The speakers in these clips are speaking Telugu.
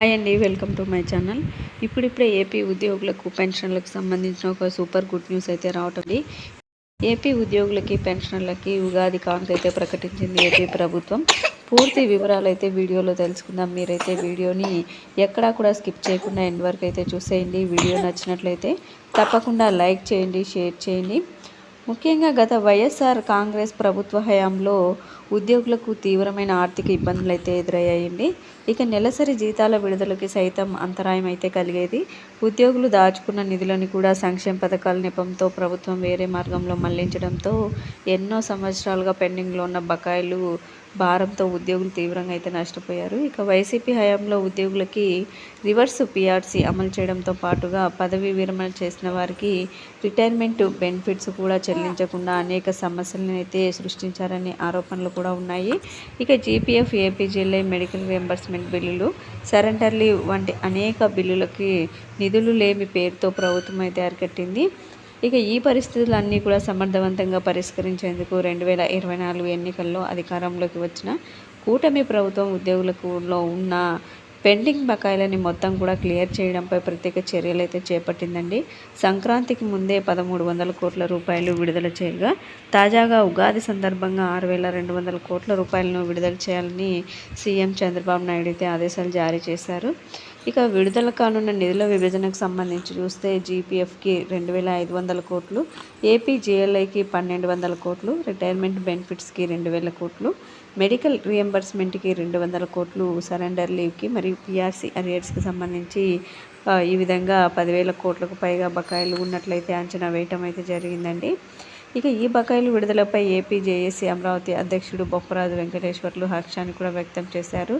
హాయ్ అండి వెల్కమ్ టు మై ఛానల్ ఇప్పుడిప్పుడే ఏపీ ఉద్యోగులకు పెన్షన్లకు సంబంధించిన ఒక సూపర్ గుడ్ న్యూస్ అయితే రావటం ఏపీ ఉద్యోగులకి పెన్షన్లకి ఉగాది కానుక అయితే ప్రకటించింది ఏపీ ప్రభుత్వం. పూర్తి వివరాలు అయితే వీడియోలో తెలుసుకుందాం. మీరైతే వీడియోని ఎక్కడా కూడా స్కిప్ చేయకుండా ఎండ్ వరకు అయితే చూసేయండి. వీడియో నచ్చినట్లయితే తప్పకుండా లైక్ చేయండి షేర్ చేయండి. ముఖ్యంగా గత వైఎస్ఆర్ కాంగ్రెస్ ప్రభుత్వ హయాంలో ఉద్యోగులకు తీవ్రమైన ఆర్థిక ఇబ్బందులు అయితే ఎదురయ్యాయండి. ఇక నెలసరి జీతాల విడుదలకి సైతం అంతరాయం అయితే కలిగేది. ఉద్యోగులు దాచుకున్న నిధులను కూడా సంక్షేమ పథకాల నెపంతో ప్రభుత్వం వేరే మార్గంలో మళ్ళించడంతో ఎన్నో సంవత్సరాలుగా పెండింగ్లో ఉన్న బకాయిలు భారంతో ఉద్యోగులు తీవ్రంగా అయితే నష్టపోయారు. ఇక వైసీపీ హయాంలో ఉద్యోగులకి రివర్స్ పిఆర్సీ అమలు చేయడంతో పాటుగా పదవీ విరమణ చేసిన వారికి రిటైర్మెంట్ బెనిఫిట్స్ కూడా చెల్లించకుండా అనేక సమస్యలను అయితే సృష్టించారనే ఆరోపణలు కూడా ఉన్నాయి. ఇక జీపీఎఫ్ ఏపీజీఎల్ఐ మెడికల్ రియంబర్స్మెంట్ బిల్లులు సరెండర్లీ వంటి అనేక బిల్లులకి నిధులు లేమి పేరుతో ప్రభుత్వం అయితే అరికట్టింది. ఇక ఈ పరిస్థితులన్నీ కూడా సమర్థవంతంగా పరిష్కరించేందుకు రెండు వేల ఇరవై నాలుగు ఎన్నికల్లో అధికారంలోకి వచ్చిన కూటమి ప్రభుత్వం ఉద్యోగులకులో ఉన్న పెండింగ్ బకాయిలని మొత్తం కూడా క్లియర్ చేయడంపై ప్రత్యేక చర్యలు అయితే చేపట్టిందండి. సంక్రాంతికి ముందే పదమూడు వందల కోట్ల రూపాయలు విడుదల చేయగా తాజాగా ఉగాది సందర్భంగా ఆరు వేల రెండు వందల కోట్ల రూపాయలను విడుదల చేయాలని సీఎం చంద్రబాబు నాయుడు అయితే ఆదేశాలు జారీ చేశారు. ఇక విడుదల కానున్న నిధుల విభజనకు సంబంధించి చూస్తే జీపీఎఫ్కి రెండు వేల ఐదు వందల కోట్లు ఏపీ జేఎల్ఐకి పన్నెండు వందల కోట్లు రిటైర్మెంట్ బెనిఫిట్స్కి రెండు వేల కోట్లు మెడికల్ రియంబర్స్మెంట్కి రెండు వందల కోట్లు సరెండర్ లీవ్కి మరియు పిఆర్సీ అరియర్స్కి సంబంధించి ఈ విధంగా పదివేల కోట్లకు పైగా బకాయిలు ఉన్నట్లయితే అంచనా వేయటం అయితే జరిగిందండి. ఇక ఈ బకాయిలు విడుదలపై ఏపీ జేఏసీ అమరావతి అధ్యక్షుడు బొప్పరాజు వెంకటేశ్వర్లు హర్షాన్ని కూడా వ్యక్తం చేశారు.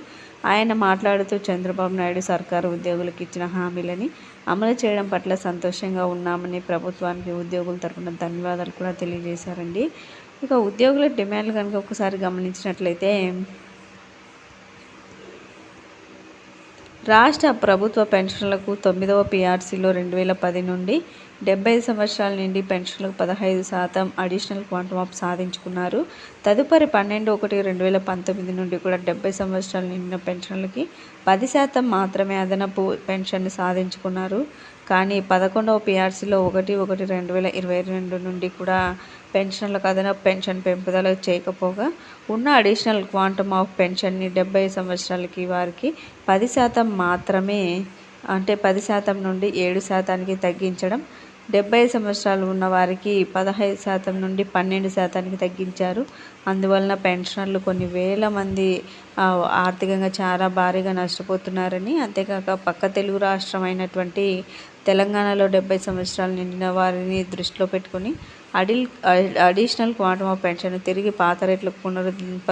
ఆయన మాట్లాడుతూ చంద్రబాబు నాయుడు సర్కారు ఉద్యోగులకు ఇచ్చిన హామీలని అమలు చేయడం పట్ల సంతోషంగా ఉన్నామని ప్రభుత్వానికి ఉద్యోగుల తరఫున ధన్యవాదాలు కూడా తెలియజేశారండి. ఇక ఉద్యోగుల డిమాండ్లు కనుక ఒకసారి గమనించినట్లయితే రాష్ట్ర ప్రభుత్వ పెన్షన్లకు తొమ్మిదవ పీఆర్సీలో రెండు వేల పది నుండి డెబ్బై సంవత్సరాల నుండి పెన్షన్లకు పదహైదు శాతం అడిషనల్ క్వాంటమ్ ఆఫ్ సాధించుకున్నారు. తదుపరి పన్నెండు ఒకటి రెండు వేల పంతొమ్మిది నుండి కూడా డెబ్బై సంవత్సరాలు నిండిన పెన్షన్లకి పది శాతం మాత్రమే అదనపు పెన్షన్ సాధించుకున్నారు. కానీ పదకొండవ పిఆర్సీలో ఒకటి ఒకటి రెండు వేల ఇరవై రెండు నుండి కూడా పెన్షన్లకు అదనపు పెన్షన్ పెంపుదల చేయకపోగా ఉన్న అడిషనల్ క్వాంటమ్ ఆఫ్ పెన్షన్ని డెబ్బై సంవత్సరాలకి వారికి పది శాతం మాత్రమే అంటే పది శాతం నుండి ఏడు శాతానికి తగ్గించడం. డెబ్బై సంవత్సరాలు ఉన్న వారికి పదహైదు శాతం నుండి పన్నెండు శాతానికి తగ్గించారు. అందువలన పెన్షనర్లు కొన్ని వేల మంది ఆర్థికంగా చాలా భారీగా నష్టపోతున్నారని అంతేకాక పక్క తెలుగు రాష్ట్రం అయినటువంటి తెలంగాణలో డెబ్బై సంవత్సరాలు నిండిన వారిని దృష్టిలో పెట్టుకొని అడిల్ అడిషనల్ క్వాంటమ్ ఆఫ్ పెన్షన్ తిరిగి పాత రేట్లకు పునరుద్ధరింప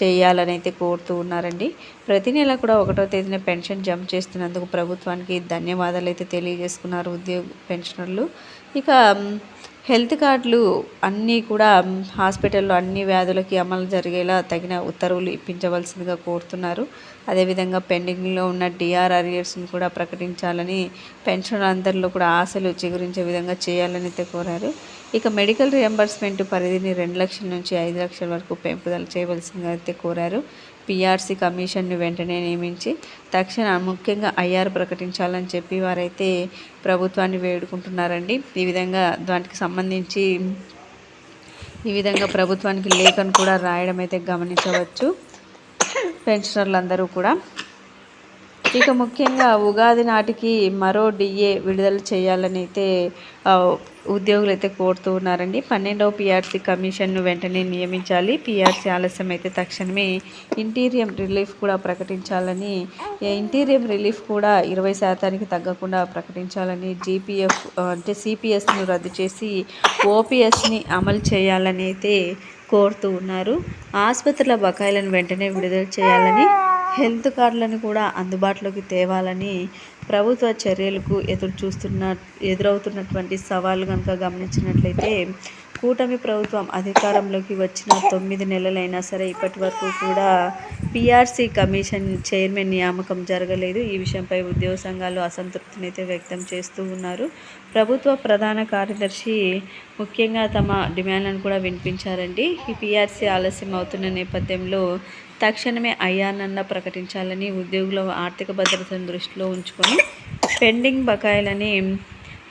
చేయాలని అయితే కోరుతూ ఉన్నారండి. ప్రతి నెల కూడా ఒకటో తేదీన పెన్షన్ జమ చేస్తున్నందుకు ప్రభుత్వానికి ధన్యవాదాలు అయితే తెలియజేసుకున్నారు ఉద్యోగ పెన్షనర్లు. ఇక హెల్త్ కార్డులు అన్నీ కూడా హాస్పిటల్లో అన్ని వ్యాధులకి అమలు జరిగేలా తగిన ఉత్తర్వులు ఇప్పించవలసిందిగా కోరుతున్నారు. అదేవిధంగా పెండింగ్లో ఉన్న డిఆర్ అరియర్స్ని కూడా ప్రకటించాలని పెన్షన్ అందరిలో కూడా ఆశలు చిగురించే విధంగా చేయాలని అయితే కోరారు. ఇక మెడికల్ రియంబర్స్మెంట్ పరిధిని రెండు లక్షల నుంచి ఐదు లక్షల వరకు పెంపుదల చేయవలసిందిగా అయితే కోరారు. పిఆర్సీ కమిషన్ను వెంటనే నియమించి తక్షణ ముఖ్యంగా ఐఆర్ ప్రకటించాలని చెప్పి వారైతే ప్రభుత్వాన్ని వేడుకుంటున్నారండి. ఈ విధంగా దానికి సంబంధించి ఈ విధంగా ప్రభుత్వానికి లేఖను కూడా రాయడం అయితే గమనించవచ్చు. పెన్షనర్లందరూ కూడా. ఇక ముఖ్యంగా ఉగాది నాటికి మరో డిఏ విడుదల చేయాలని అయితే ఉద్యోగులు అయితే కోరుతూ ఉన్నారండి. పన్నెండవ పిఆర్సీ కమిషన్ను వెంటనే నియమించాలి. పిఆర్సీ ఆలస్యం అయితే తక్షణమే ఇంటీరియం రిలీఫ్ కూడా ప్రకటించాలని ఇంటీరియం రిలీఫ్ కూడా ఇరవై శాతానికి తగ్గకుండా ప్రకటించాలని జీపీఎఫ్ అంటే సిపిఎస్ను రద్దు చేసి ఓపీఎస్ని అమలు చేయాలని అయితే కోరుతూ ఉన్నారు. ఆసుపత్రుల బకాయిలను వెంటనే విడుదల చేయాలని హెల్త్ కార్డులను కూడా అందుబాటులోకి తేవాలని ప్రభుత్వ చర్యలకు ఎదురు చూస్తున్న ఎదురవుతున్నటువంటి సవాళ్ళు కనుక గమనించినట్లయితే కూటమి ప్రభుత్వం అధికారంలోకి వచ్చిన తొమ్మిది నెలలైనా సరే ఇప్పటి వరకు కూడా పిఆర్సీ కమిషన్ చైర్మన్ నియామకం జరగలేదు. ఈ విషయంపై ఉద్యోగ సంఘాలు అసంతృప్తిని అయితే వ్యక్తం చేస్తూ ఉన్నారు. ప్రభుత్వ ప్రధాన కార్యదర్శి ముఖ్యంగా తమ డిమాండ్లను కూడా వినిపించారండి. ఈ పిఆర్సీ ఆలస్యం అవుతున్న నేపథ్యంలో తక్షణమే అయ్యానన్న ప్రకటించాలని ఉద్యోగుల ఆర్థిక భద్రతను దృష్టిలో ఉంచుకొని పెండింగ్ బకాయిలని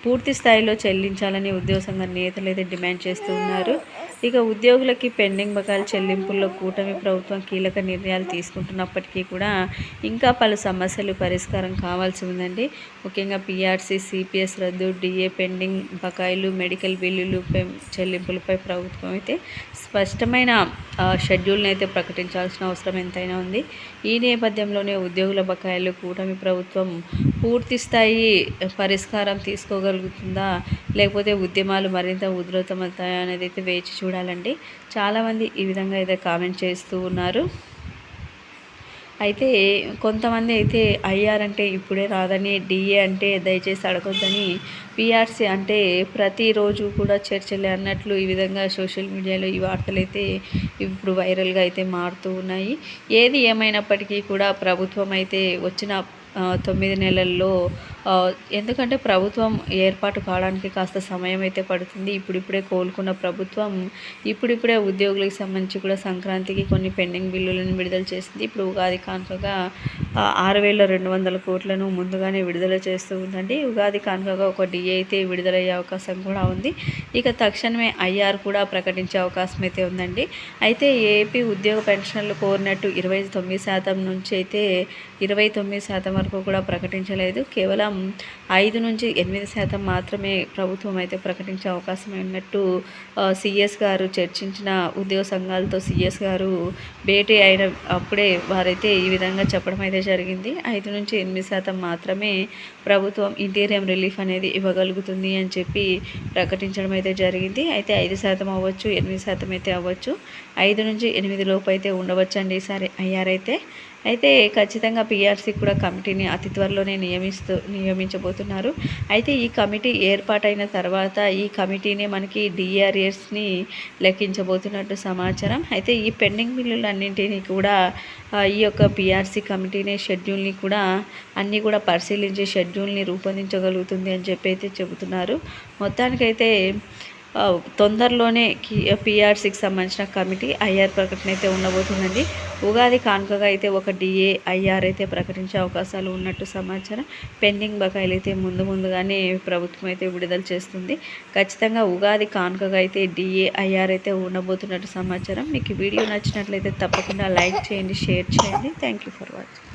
పూర్తి స్థాయిలో చెల్లించాలని ఉద్యోగ సంఘ నేతలు అయితే డిమాండ్ చేస్తూ ఉన్నారు. ఇక ఉద్యోగులకి పెండింగ్ బకాయిల చెల్లింపుల్లో కూటమి ప్రభుత్వం కీలక నిర్ణయాలు తీసుకుంటున్నప్పటికీ కూడా ఇంకా పలు సమస్యలు పరిష్కారం కావాల్సి ఉందండి. ముఖ్యంగా పిఆర్సీ సిపిఎస్ రద్దు డిఏ పెండింగ్ బకాయిలు మెడికల్ బిల్లులు చెల్లింపులపై ప్రభుత్వం అయితే స్పష్టమైన షెడ్యూల్ని అయితే ప్రకటించాల్సిన అవసరం ఎంతైనా ఉంది. ఈ నేపథ్యంలోనే ఉద్యోగుల బకాయిలు కూటమి ప్రభుత్వం పూర్తి స్థాయి పరిష్కారం తీసుకోగలుగుతుందా? లేకపోతే ఉద్యమాలు మరింత ఉధృతమవుతాయా అనేది అయితే వేచి చూడాలండి. చాలామంది ఈ విధంగా అయితే కామెంట్ చేస్తూ ఉన్నారు. అయితే కొంతమంది అయితే ఐఆర్ అంటే ఇప్పుడే రాదని డిఏ అంటే దయచేసి అడగొద్దని పిఆర్సీ అంటే ప్రతిరోజు కూడా చర్చలే అన్నట్లు ఈ విధంగా సోషల్ మీడియాలో ఈ వార్తలు అయితే ఇప్పుడు వైరల్గా అయితే మారుతూ ఉన్నాయి. ఏది ఏమైనప్పటికీ కూడా ప్రభుత్వం అయితే వచ్చిన తొమ్మిది నెలల్లో ఎందుకంటే ప్రభుత్వం ఏర్పాటు కావడానికి కాస్త సమయం అయితే పడుతుంది. ఇప్పుడిప్పుడే కోలుకున్న ప్రభుత్వం ఇప్పుడిప్పుడే ఉద్యోగులకు సంబంధించి కూడా సంక్రాంతికి కొన్ని పెండింగ్ బిల్లులను విడుదల చేసింది. ఇప్పుడు ఉగాది కానుకగా ఆరు వేల రెండు వందల కోట్లను ముందుగానే విడుదల చేస్తూ ఉందండి. ఉగాది కానుకగా ఒక డిఏ అయితే విడుదలయ్యే అవకాశం కూడా ఉంది. ఇక తక్షణమే ఐఆర్ కూడా ప్రకటించే అవకాశం అయితే ఉందండి. అయితే ఏపీ ఉద్యోగ పెన్షన్లు కోరినట్టు ఇరవై తొమ్మిది శాతం నుంచి అయితే ఇరవై తొమ్మిది శాతం వరకు కూడా ప్రకటించలేదు. కేవలం ఐదు నుంచి ఎనిమిది శాతం మాత్రమే ప్రభుత్వం అయితే ప్రకటించే అవకాశం ఉన్నట్టు సిఎస్ గారు చర్చించిన ఉద్యోగ సంఘాలతో సిఎస్ గారు భేటీ అయిన అప్పుడే వారైతే ఈ విధంగా చెప్పడం అయితే జరిగింది. ఐదు నుంచి ఎనిమిది శాతం మాత్రమే ప్రభుత్వం ఇంటీరియం రిలీఫ్ అనేది ఇవ్వగలుగుతుంది అని చెప్పి ప్రకటించడం అయితే జరిగింది. అయితే ఐదు శాతం అవ్వచ్చు ఎనిమిది శాతం అయితే అవ్వచ్చు. ఐదు నుంచి ఎనిమిది లోపు అయితే ఉండవచ్చండి ఈసారి అయ్యారైతే అయితే ఖచ్చితంగా పిఆర్సీ కూడా కమిటీని అతి త్వరలోనే నియమిస్తూ నియమించబోతున్నారు. అయితే ఈ కమిటీ ఏర్పాటైన తర్వాత ఈ కమిటీనే మనకి డిఆర్ఎస్ని లెక్కించబోతున్నట్టు సమాచారం. అయితే ఈ పెండింగ్ బిల్లులన్నింటినీ కూడా ఈ యొక్క పిఆర్సీ కమిటీనే షెడ్యూల్ని కూడా అన్నీ కూడా పరిశీలించి షెడ్యూల్ని రూపొందించగలుగుతుంది అని చెప్పి అయితే చెబుతున్నారు. మొత్తానికైతే తొందరలోనే పిఆర్సీకి సంబంధించిన కమిటీ ఐఆర్ ప్రకటన అయితే ఉండబోతుందండి. ఉగాది కానుకగా అయితే ఒక డిఏ ఐఆర్ అయితే ప్రకటించే అవకాశాలు ఉన్నట్టు సమాచారం. పెండింగ్ బకాయిలు అయితే ముందు ముందుగానే ప్రభుత్వం అయితే విడుదల చేస్తుంది. ఖచ్చితంగా ఉగాది కానుకగా అయితే డిఏ ఐఆర్ అయితే ఉండబోతున్నట్టు సమాచారం. మీకు వీడియో నచ్చినట్లయితే తప్పకుండా లైక్ చేయండి షేర్ చేయండి. Thank you for watching